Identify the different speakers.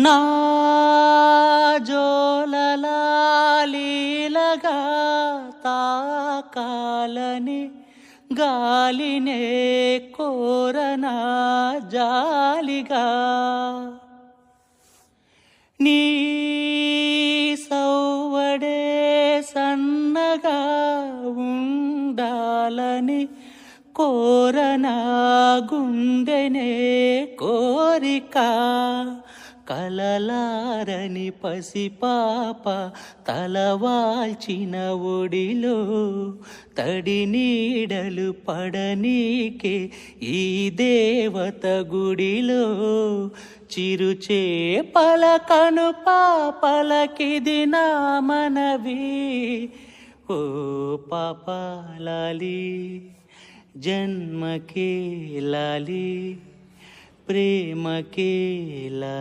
Speaker 1: నా తాకాలని గాలినే కోరనా జాలిగా. నీ సౌవడే సన్నగా ఉండాలని కోరనా గుండెనే కోరిక. కలలారని పసిపాప తలవాల్చిన ఒడిలో తడి నీడలు పడనీకే ఈ దేవత గుడిలో చిరుచే పలకను పాపలకిది నా మనవి. ఓ పాపాలాలి జన్మకే లాలి ప్రేమకే లాలి.